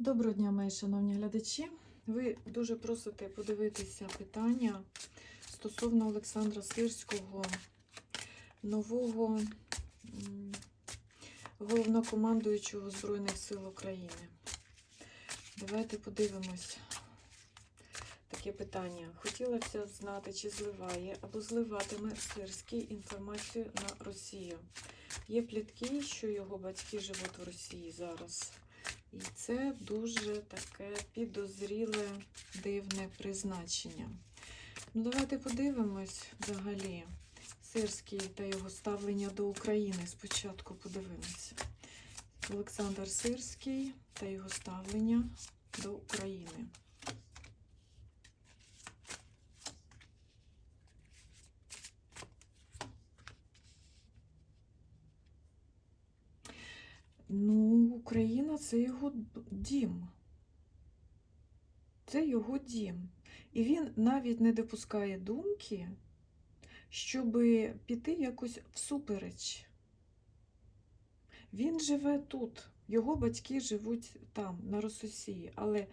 Доброго дня, мої шановні глядачі. Ви дуже просите подивитися питання стосовно Олександра Сирського, нового головнокомандуючого Збройних сил України. Давайте подивимось таке питання. Хотілося знати, чи зливає або зливатиме Сирський інформацію на Росію. Є плітки, що його батьки живуть в Росії зараз. І це дуже таке підозріле, дивне призначення. Ну, давайте подивимось взагалі Сирський та його ставлення до України. Спочатку подивимося. Олександр Сирський та його ставлення до України. Ну, Україна це його дім. Це його дім. І він навіть не допускає думки, щоб піти якось всупереч. Він живе тут, його батьки живуть там, на Рососії, але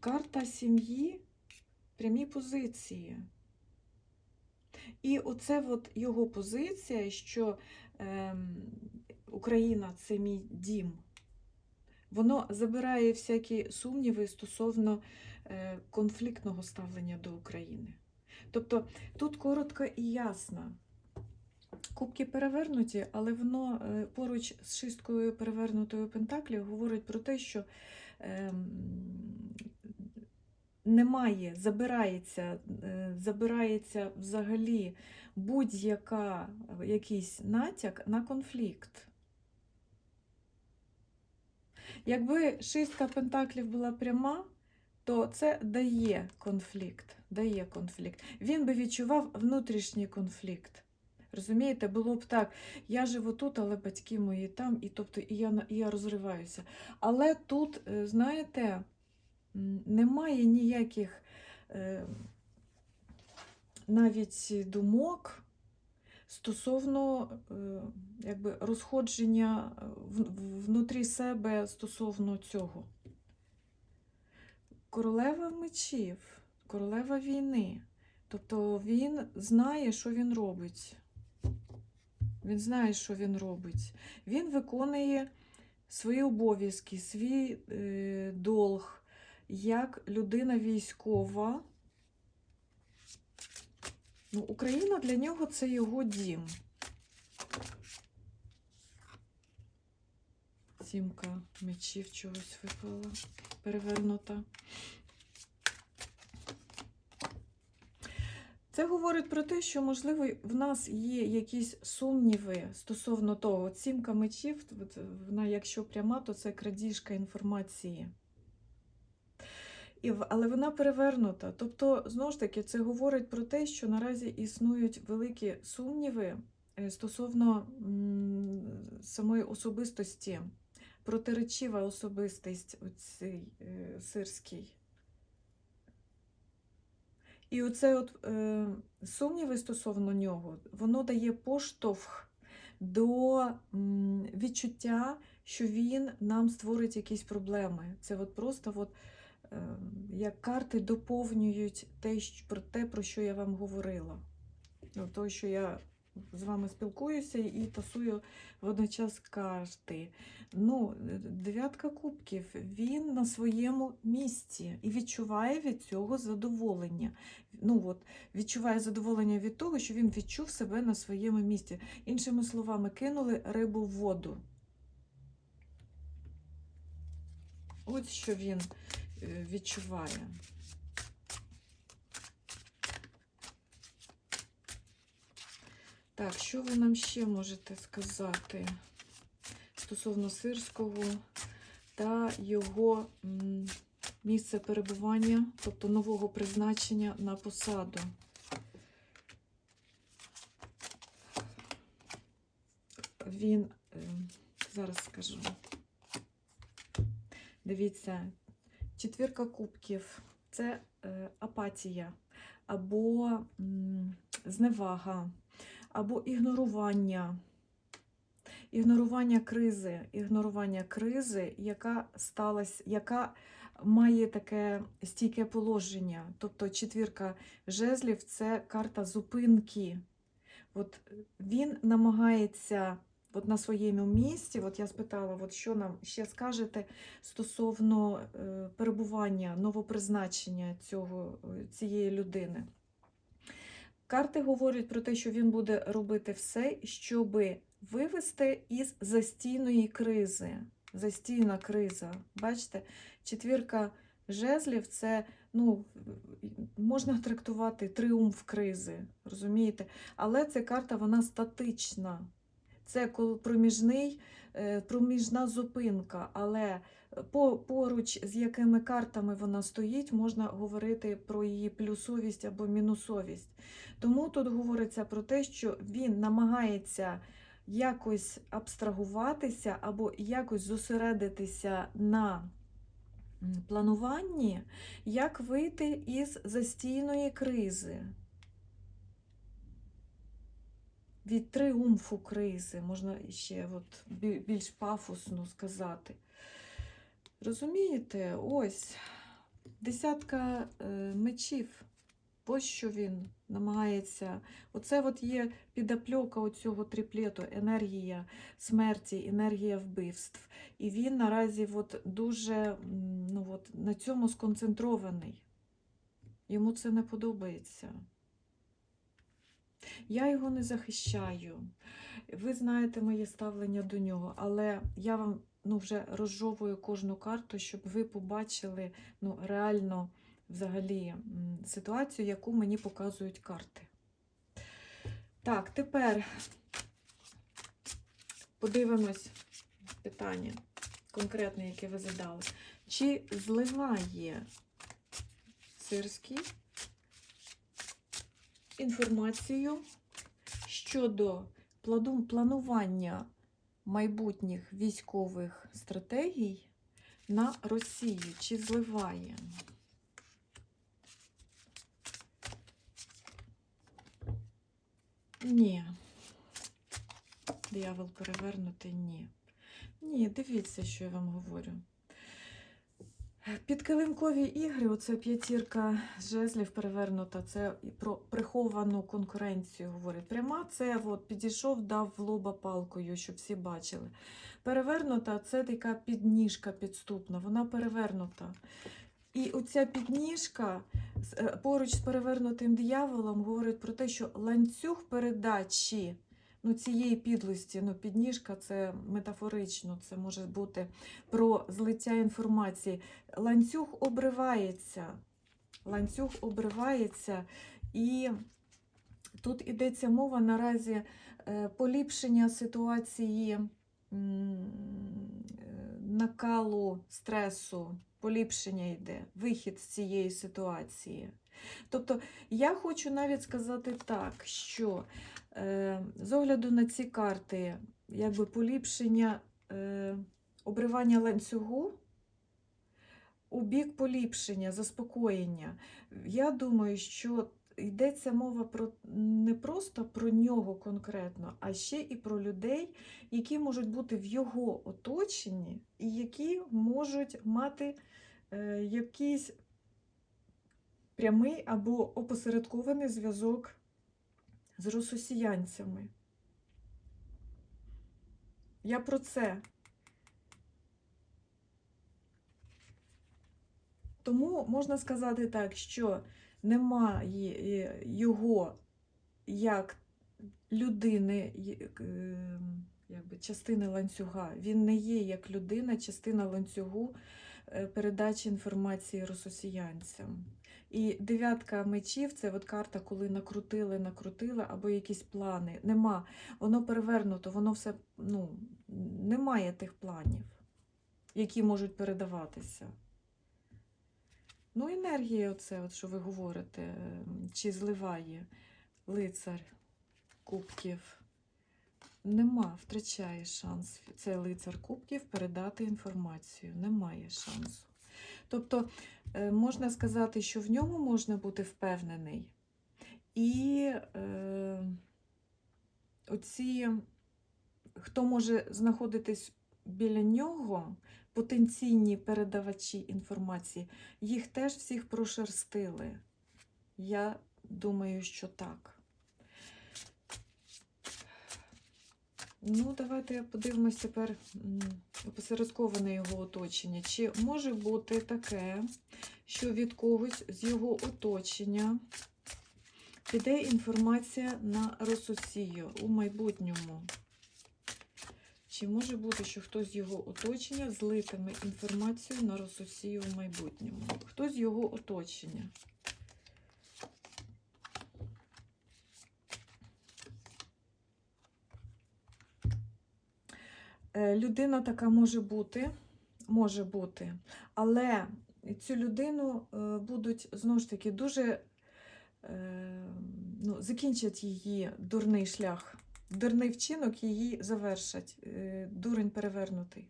карта сім'ї прямі позиції. І оце от його позиція, що ем, Україна це мій дім. Воно забирає всякі сумніви стосовно е, конфліктного ставлення до України. Тобто тут коротко і ясно. Кубки перевернуті, але воно е, поруч з шисткою перевернутою Пентаклів говорить про те, що ем, немає, забирається, е, забирається взагалі будь-яка якийсь натяк на конфлікт. Якби шістка пентаклів була пряма, то це дає конфлікт. Дає конфлікт. Він би відчував внутрішній конфлікт. Розумієте, було б так, я живу тут, але батьки мої там, і тобто і я, і я розриваюся. Але тут, е, знаєте, немає ніяких е, навіть думок стосовно е, якби, розходження е, внутрі себе стосовно цього. Королева мечів, королева війни. Тобто він знає, що він робить. Він знає, що він робить. Він виконує свої обов'язки, свій е, долг як людина військова. Ну, Україна для нього це його дім. Сімка мечів чогось випала, перевернута. Це говорить про те, що, можливо, в нас є якісь сумніви стосовно того. Сімка мечів, вона, якщо пряма, то це крадіжка інформації. Але вона перевернута. Тобто, знову ж таки, це говорить про те, що наразі існують великі сумніви е, стосовно самої особистості, протиречива особистість оцей е, сирський. І оце от е, сумніви стосовно нього, воно дає поштовх до відчуття, що він нам створить якісь проблеми. Це от просто от, як карти доповнюють те, про те, про що я вам говорила. Ну, що я з вами спілкуюся і тасую водночас карти. Ну, е, дев'ятка кубків, він на своєму місці і відчуває від цього задоволення. Ну, от, відчуває задоволення від того, що він відчув себе на своєму місці. Іншими словами, кинули рибу в воду. От що він відчуває. Так, що ви нам ще можете сказати стосовно сирського та його місце перебування, тобто нового призначення на посаду? Він, е, зараз скажу. Дивіться, четвірка кубків це е, апатія або зневага, або ігнорування. ігнорування кризи, ігнорування кризи, яка сталася, яка має таке стійке положення. Тобто четвірка жезлів це карта зупинки. От він намагається от на своєму місці, от я спитала, от що нам ще скажете стосовно е, перебування, новопризначення цього, е, цієї людини. Карти говорять про те, що він буде робити все, щоб вивести із застійної кризи. Застійна криза. Бачите, четвірка жезлів це ну, можна трактувати тріумф кризи, розумієте? Але ця карта вона статична. Це проміжний, е, проміжна зупинка, але по- поруч з якими картами вона стоїть, можна говорити про її плюсовість або мінусовість. Тому тут говориться про те, що він намагається якось абстрагуватися або якось зосередитися на плануванні, як вийти із застійної кризи. Від триумфу кризи, можна ще от більш пафосно сказати. Розумієте, ось десятка е, мечів. Ось що він намагається. Оце от є підопльока оцього тріплету, енергія смерті, енергія вбивств. І він наразі от дуже ну от, на цьому сконцентрований. Йому це не подобається. Я його не захищаю. Ви знаєте моє ставлення до нього, але я вам ну, вже розжовую кожну карту, щоб ви побачили ну, реально взагалі ситуацію, яку мені показують карти. Так, тепер подивимось питання конкретне, яке ви задали. Чи зливає Сирський інформацію щодо планування майбутніх військових стратегій на Росію? Чи зливає? Ні. Диявол перевернутий, ні. Ні, дивіться, що я вам говорю. Підкилимкові ігри, оце п'ятірка жезлів перевернута, це про приховану конкуренцію говорить. Пряма це от, підійшов, дав в лоба палкою, щоб всі бачили. Перевернута це така підніжка підступна, вона перевернута. І оця підніжка е, поруч з перевернутим дияволом говорить про те, що ланцюг передачі ну, цієї підлості, ну, підніжка це метафорично, це може бути про злиття інформації. Ланцюг обривається. Ланцюг обривається, і тут йдеться мова наразі е, поліпшення ситуації е, накалу стресу, поліпшення йде, вихід з цієї ситуації. Тобто я хочу навіть сказати так, що з огляду на ці карти, якби поліпшення е, обривання ланцюгу у бік поліпшення, заспокоєння. Я думаю, що йдеться мова про не просто про нього конкретно, а ще і про людей, які можуть бути в його оточенні, і які можуть мати е, якийсь прямий або опосередкований зв'язок з рососіянцями. Я про це. Тому можна сказати так, що немає його як людини, е, якби частини ланцюга. Він не є як людина, частина ланцюгу е, передачі інформації рососіянцям. І дев'ятка мечів це от карта, коли накрутили, накрутили, або якісь плани. Нема. Воно перевернуто, воно все ну, немає тих планів, які можуть передаватися. Ну, енергія, оце, от, що ви говорите, чи зливає лицар кубків. Нема, втрачає шанс. Це лицар кубків передати інформацію. Немає шансу. Тобто, е, можна сказати, що в ньому можна бути впевнений. І е, оці хто може знаходитись біля нього, потенційні передавачі інформації, їх теж всіх прошерстили. Я думаю, що так. Ну, давайте подивимось тепер м, опосередковане його оточення. Чи може бути таке, що від когось з його оточення піде інформація на Рососію у майбутньому? Чи може бути, що хтось з його оточення злитиме інформацію на Рососію у майбутньому? Хто з його оточення? Людина така може бути, може бути, але цю людину е, будуть знову ж таки дуже е, ну, закінчать її дурний шлях. Дурний вчинок її завершать, е, дурень перевернутий.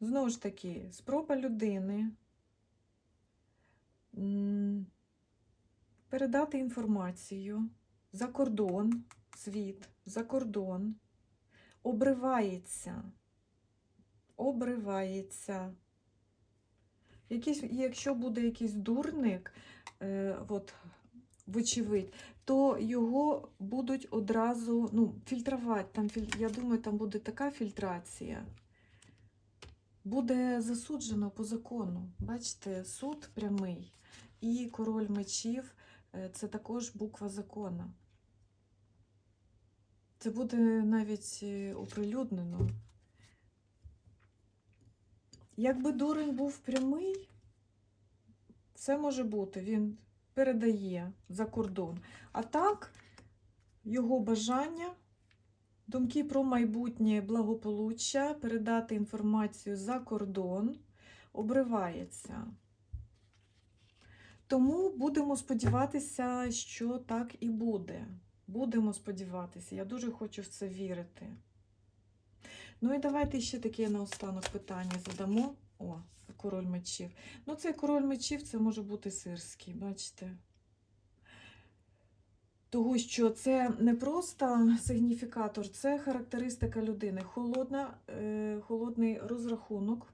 Знову ж таки, спроба людини передати інформацію за кордон, світ, за кордон, обривається. Обривається. Якийсь, якщо буде якийсь дурник, е, от, вочевидь, то його будуть одразу ну, фільтрувати. Там, я думаю, там буде така фільтрація. Буде засуджено по закону. Бачите, суд прямий. І король мечів е, це також буква закона. Це буде навіть е, оприлюднено. Якби дурень був прямий, все може бути. Він передає за кордон. А так, його бажання, думки про майбутнє благополуччя, передати інформацію за кордон обривається. Тому будемо сподіватися, що так і буде. Будемо сподіватися. Я дуже хочу в це вірити. Ну і давайте ще таке наостанок питання задамо. О, король мечів. Ну, цей король мечів це може бути сирський, бачите? Того, що це не просто сигніфікатор, це характеристика людини. Холодна, е, холодний розрахунок.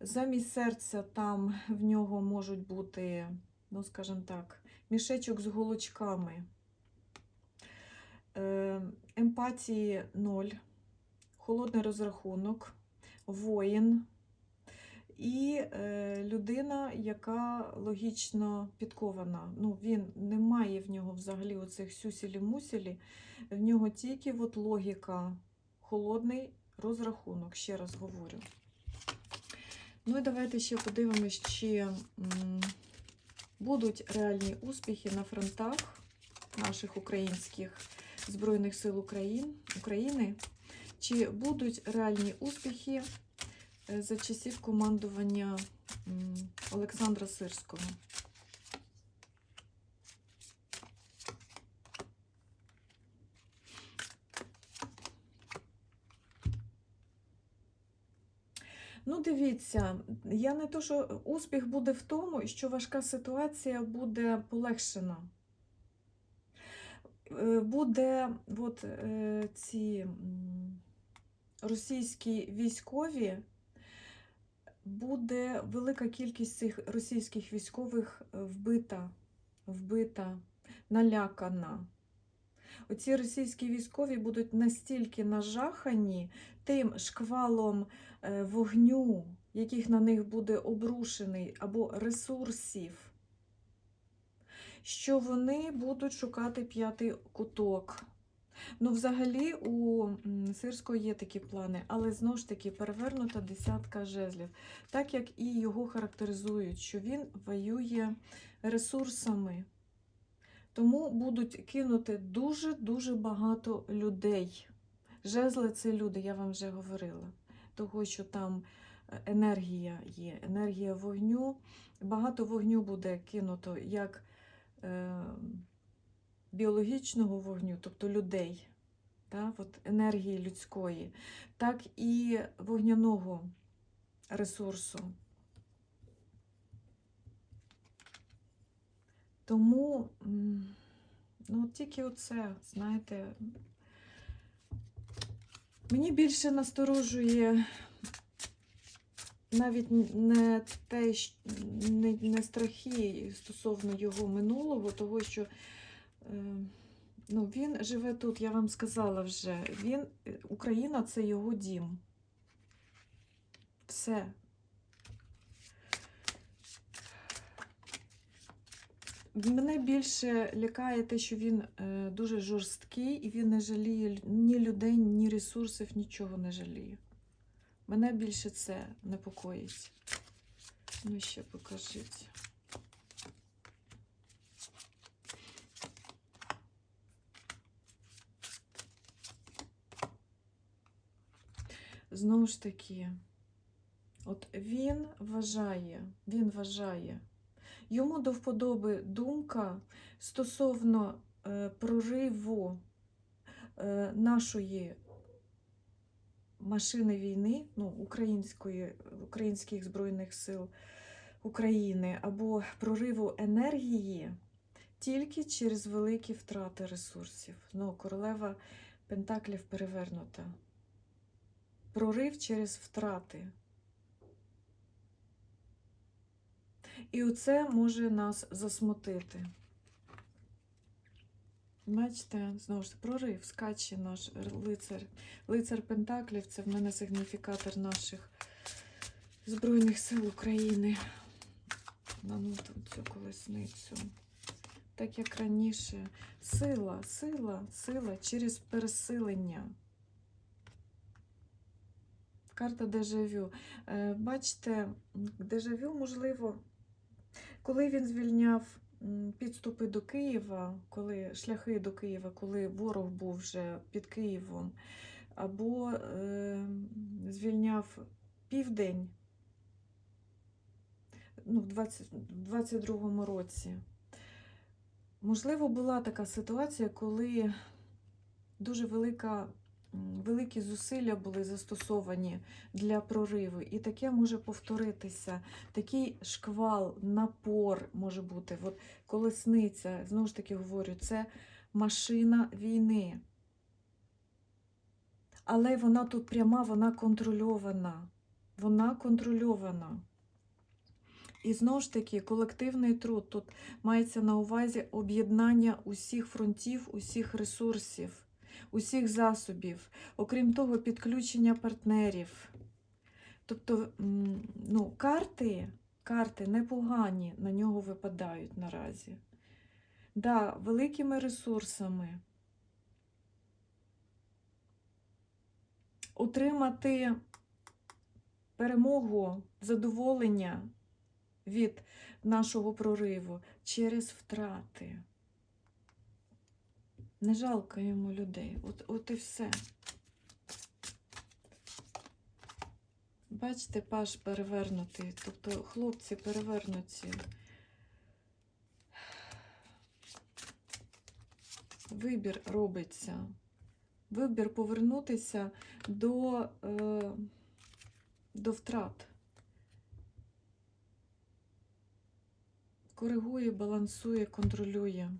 Замість серця там в нього можуть бути, ну, скажімо так, мішечок з голочками. Е, емпатії ноль, холодний розрахунок, воїн і е, людина, яка логічно підкована. Ну, він не має в нього взагалі оцих сюсілі-мусілі, в нього тільки от логіка, холодний розрахунок, ще раз говорю. Ну і давайте ще подивимось, чи будуть реальні успіхи на фронтах наших українських Збройних сил Україн, України, чи будуть реальні успіхи е, за часів командування Олександра Сирського. Ну, дивіться, я не то, що успіх буде в тому, що важка ситуація буде полегшена. Е, Буде от, е, ці російські військові, буде велика кількість цих російських військових е, вбита, вбита, налякана. Оці російські військові будуть настільки нажахані тим шквалом вогню, яких на них буде обрушений, або ресурсів, що вони будуть шукати п'ятий куток. Ну, взагалі, у Сирського є такі плани, але знову ж таки перевернута десятка жезлів, так як і його характеризують, що він воює ресурсами. Тому будуть кинути дуже-дуже багато людей. Жезли це люди, я вам вже говорила. Того, що там е, енергія є, енергія вогню. Багато вогню буде кинуто як біологічного вогню, тобто людей, та, от енергії людської, так і вогняного ресурсу. Тому ну, тільки оце, знаєте, Мені більше насторожує навіть не те, не, не страхи стосовно його минулого, того, що е, ну, він живе тут, я вам сказала вже. Він, е, Україна це його дім. Все. Мене більше лякає те, що він е, дуже жорсткий і він не жаліє ні людей, ні ресурсів, нічого не жаліє. Мене більше це непокоїть. Ну, ще покажіть. Знову ж таки, от він вважає, він вважає, йому до вподоби думка стосовно е, прориву е, нашої машини війни, ну, української, українських Збройних сил України або прориву енергії тільки через великі втрати ресурсів. Ну, королева Пентаклів перевернута. Прорив через втрати. І оце може нас засмутити. Бачите, знову ж прорив, скаче наш лицар. Лицар Пентаклів це в мене сигніфікатор наших Збройних сил України. На ну, там цю колесницю. Так як раніше. Сила, сила, сила через пересилення. Карта дежавю. Е, Бачите, дежавю, можливо, коли він звільняв підступи до Києва, коли шляхи до Києва, коли ворог був вже під Києвом, або е, звільняв південь ну, в 20 в 22-му році. Можливо, була така ситуація, коли дуже велика, великі зусилля були застосовані для прориву, і таке може повторитися. Такий шквал, напор може бути. От колесниця, знову ж таки говорю, це машина війни. Але вона тут пряма, вона контрольована. Вона контрольована. І знову ж таки, колективний труд тут мається на увазі об'єднання усіх фронтів, усіх ресурсів, усіх засобів, окрім того, підключення партнерів. Тобто, ну, карти, карти непогані на нього випадають наразі. Да, великими ресурсами. Отримати перемогу, задоволення від нашого прориву через втрати. Не жалко йому людей. От, от і все. Бачите, паш перевернутий, тобто хлопці перевернуті. Вибір робиться. Вибір повернутися до, е, до втрат. Коригує, балансує, контролює.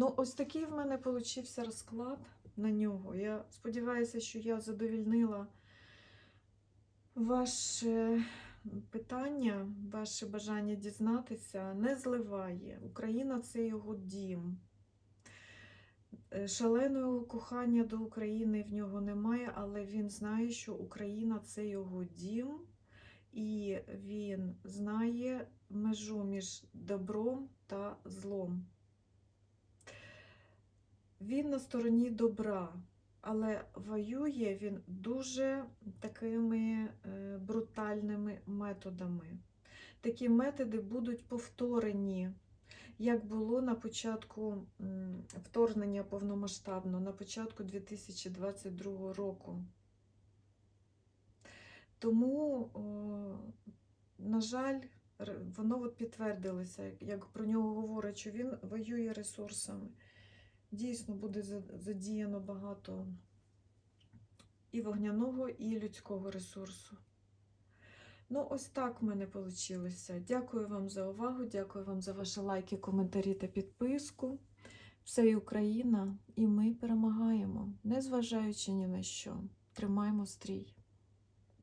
Ну, ось такий в мене получився розклад на нього. Я сподіваюся, що я задовільнила ваше питання, ваше бажання дізнатися. Не зливає. Україна це його дім. Е, Шаленого кохання до України в нього немає, але він знає, що Україна це його дім, і він знає межу між добром та злом. Він на стороні добра, але воює він дуже такими е, брутальними методами. Такі методи будуть повторені, як було на початку вторгнення повномасштабно, на початку 2022 року. Тому, на жаль, воно от підтвердилося, як- про нього говорять, що він воює ресурсами. Дійсно буде задіяно багато і вогняного, і людського ресурсу. Ну, ось так в мене вийшло. Дякую вам за увагу, дякую вам за ваші лайки, коментарі та підписку. Все і Україна, і ми перемагаємо, незважаючи ні на що. тримаймо стрій.